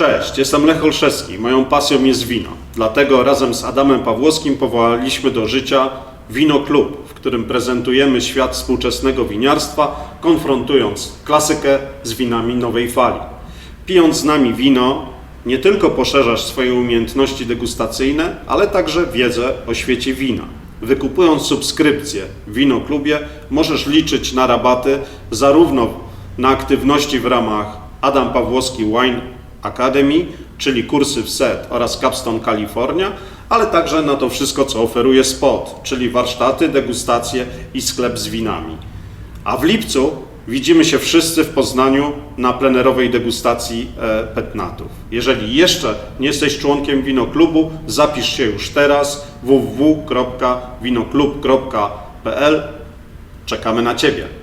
Cześć, jestem Lech Olszewski. Moją pasją jest wino. Dlatego razem z Adamem Pawłowskim powołaliśmy do życia Wino Klub, w którym prezentujemy świat współczesnego winiarstwa, konfrontując klasykę z winami nowej fali. Pijąc z nami wino, nie tylko poszerzasz swoje umiejętności degustacyjne, ale także wiedzę o świecie wina. Wykupując subskrypcję w Wino Klubie, możesz liczyć na rabaty zarówno na aktywności w ramach Adam Pawłowski Wine Academy, czyli kursy w SET oraz Capstone California, ale także na to wszystko, co oferuje SPOT, czyli warsztaty, degustacje i sklep z winami. A w lipcu widzimy się wszyscy w Poznaniu na plenerowej degustacji e, petnatów. Jeżeli jeszcze nie jesteś członkiem Winoklubu, zapisz się już teraz www.winoklub.pl. Czekamy na Ciebie.